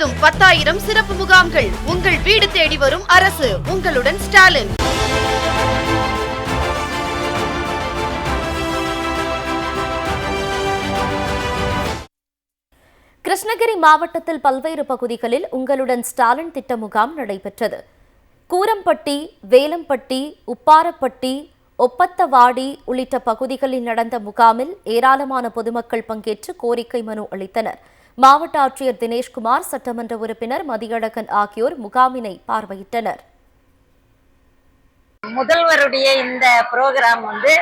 முழுவதும் பத்தாயிரம் சிறப்பு முகாம்கள் உங்கள் வீடு தேடி வரும் அரசு. உங்களுடன் ஸ்டாலின். கிருஷ்ணகிரி மாவட்டத்தில் பல்வேறு பகுதிகளில் உங்களுடன் ஸ்டாலின் திட்ட முகாம் நடைபெற்றது. கூரம்பட்டி வேலம்பட்டி உப்பாரப்பட்டி ஒப்பத்தவாடி உள்ளிட்ட பகுதிகளில் நடந்த முகாமில் ஏராளமான பொதுமக்கள் பங்கேற்று கோரிக்கை மனு அளித்தனர். மாவட்ட ஆட்சியர் தினேஷ்குமார் சட்டமன்ற உறுப்பினர் மதியழகன் ஆகியோர் முகாமினை பார்வையிட்டனர். முதல்வருடைய இந்த ப்ரோக்ராம் வந்து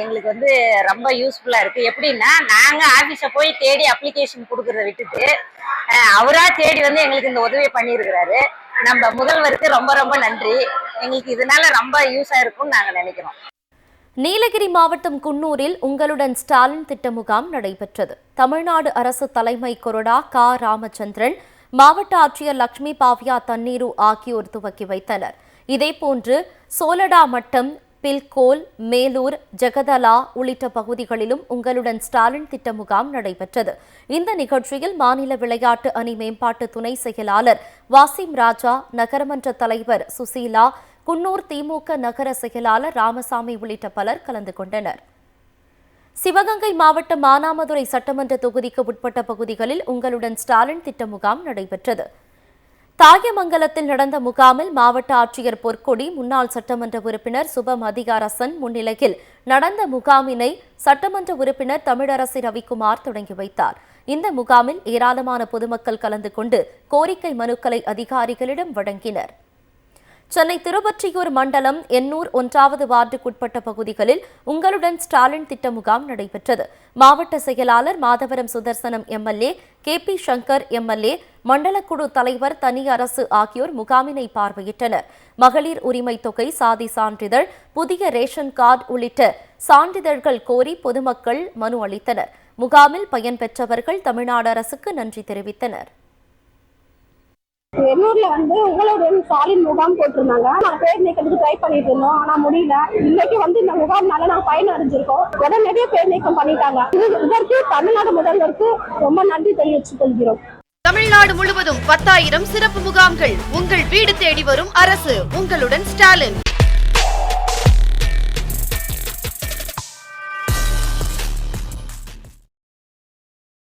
எங்களுக்கு வந்து ரொம்ப யூஸ்ஃபுல்லா இருக்கு. எப்படின்னா நாங்க ஆஃபீஸை போய் தேடி அப்ளிகேஷன் கொடுக்குறத விட்டுட்டு அவராக அவரா தேடி வந்து எங்களுக்கு இந்த உதவியை பண்ணியிருக்கிறாரு. நம்ம முதல்வருக்கு ரொம்ப ரொம்ப நன்றி. எங்களுக்கு இதனால ரொம்ப யூஸாக இருக்கும்னு நாங்க நினைக்கிறோம். நீலகிரி மாவட்டம் குன்னூரில் உங்களுடன் ஸ்டாலின் திட்ட முகாம் நடைபெற்றது. தமிழ்நாடு அரசு தலைமை கொறடா கா. ராமச்சந்திரன் மாவட்ட ஆட்சியர் லட்சுமி பாவ்யா தண்ணீரு ஆகியோர் துவக்கி வைத்தனர். இதேபோன்று சோலடா மட்டம் பில்கோல் மேலூர் ஜெகதலா உள்ளிட்ட பகுதிகளிலும் உங்களுடன் ஸ்டாலின் திட்ட முகாம் நடைபெற்றது. இந்த நிகழ்ச்சியில் மாநில விளையாட்டு அணி மேம்பாட்டு துணை செயலாளர் வாசிம் ராஜா நகரமன்ற தலைவர் சுசீலா குன்னூர் திமுக நகர செயலாளர் ராமசாமி உள்ளிட்ட பலர் கலந்து கொண்டனர். சிவகங்கை மாவட்டம் மானாமதுரை சட்டமன்ற தொகுதிக்கு உட்பட்ட பகுதிகளில் உங்களுடன் ஸ்டாலின் திட்ட முகாம் நடைபெற்றது. தாயமங்கலத்தில் நடந்த முகாமில் மாவட்ட ஆட்சியர் பொற்கொடி முன்னாள் சட்டமன்ற உறுப்பினர் சுபம் அதிகாரசன் முன்னிலையில் நடந்த முகாமினை சட்டமன்ற உறுப்பினர் தமிழரசி ரவிக்குமார் தொடங்கி வைத்தார். இந்த முகாமில் ஏராளமான பொதுமக்கள் கலந்து கொண்டு கோரிக்கை மனுக்களை அதிகாரிகளிடம் வழங்கினர். சென்னை திருவொற்றியூர் மண்டலம் எண்ணூர் ஒன்றாவது வார்டுக்குட்பட்ட பகுதிகளில் உங்களுடன் ஸ்டாலின் திட்ட முகாம் நடைபெற்றது. மாவட்ட செயலாளர் Madhavaram Sudharsanam MLA K P Shankar MLA மண்டலக்குழு தலைவர் தனி அரசு ஆகியோர் முகாமினை பார்வையிட்டனர். மகளிர் உரிமை தொகை சாதி சான்றிதழ் புதிய ரேஷன் கார்டு உள்ளிட்ட சான்றிதழ்கள் கோரி பொதுமக்கள் மனு அளித்தனர். முகாமில் பயன்பெற்றவர்கள் தமிழ்நாடு அரசுக்கு நன்றி தெரிவித்தனர். எண்ணூர்ல வந்து உங்களுடன் ஸ்டாலின் முகாம் போட்டிருந்தாங்க. நான் பேர் நீக்கிறதுக்கு ட்ரை பண்ணிட்டு இருந்தோம். ஆனா முடியல. இன்னைக்கு வந்து இந்த முகாம்னால நாங்க பயன் அடைஞ்சிருக்கோம். உடனடியே பேர் நீக்கம் பண்ணிட்டாங்க. இதற்கு தமிழ்நாடு முதல்வருக்கு ரொம்ப நன்றி தெரிவித்துக் கொள்கிறோம். தமிழ்நாடு முழுவதும் பத்தாயிரம் சிறப்பு முகாம்கள் உங்கள் வீடு தேடி வரும் அரசு. உங்களுடன் ஸ்டாலின்.